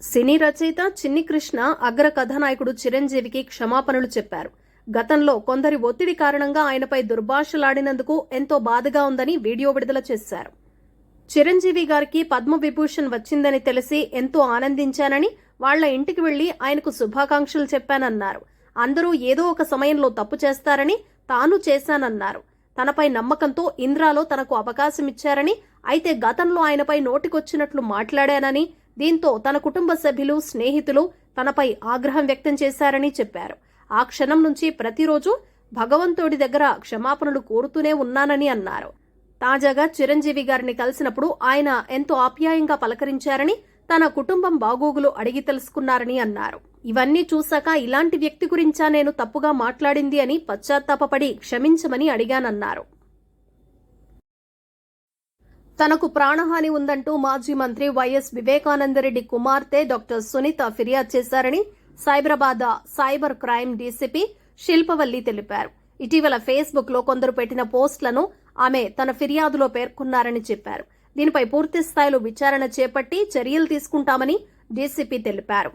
సినీ రచయిత చిన్ని కృష్ణ అగ్ర కథానాయకుడు చిరంజీవికి క్షమాపణలు చెప్పారు. గతంలో కొందరి ఒత్తిడి కారణంగా ఆయనపై దుర్భాషలాడినందుకు ఎంతో బాధగా ఉందని వీడియో విడుదల చేశారు. చిరంజీవి గారికి పద్మవిభూషణ్ వచ్చిందని తెలిసి ఎంతో ఆనందించానని వాళ్ళ ఇంటికి వెళ్ళి ఆయనకు శుభాకాంక్షలు చెప్పానన్నారు. అందరూ ఏదో ఒక సమయంలో తప్పు చేస్తారని తాను చేశానన్నారు. తనపై నమ్మకంతో ఇంద్రాలో తనకు అవకాశం ఇచ్చారని అయితే గతంలో ఆయనపై నోటికొచ్చినట్లు మాట్లాడానని దీంతో తన కుటుంబ సభ్యులు స్నేహితులు తనపై ఆగ్రహం వ్యక్తం చేశారని చెప్పారు. ఆ క్షణం నుంచి ప్రతిరోజు భగవంతుడి దగ్గర క్షమాపణలు కోరుతూనే ఉన్నానని అన్నారు. తాజాగా చిరంజీవి గారిని కలిసినప్పుడు ఆయన ఎంతో ఆప్యాయంగా పలకరించారని తన కుటుంబం బాగోగులు అడిగి తెలుసుకున్నారని అన్నారు. ఇవన్నీ చూశాక ఇలాంటి వ్యక్తి గురించా నేను తప్పుగా మాట్లాడింది అని పశ్చాత్తాపపడి క్షమించమని అడిగానన్నారు. తనకు ప్రాణహాని ఉందంటూ మాజీ మంత్రి వైఎస్ వివేకానందరెడ్డి కుమార్తె డాక్టర్ సునీత ఫిర్యాదు చేశారని Cyberabad cyber crime DCP Shilpavalli తెలిపారు. ఇటీవల ఫేస్బుక్లో కొందరు పెట్టిన పోస్టులను ఆమె తన ఫిర్యాదులో పేర్కొన్నారని చెప్పారు. దీనిపై పూర్తి స్థాయిలో విచారణ చేపట్టి చర్యలు తీసుకుంటామని డీసీపీ తెలిపారు.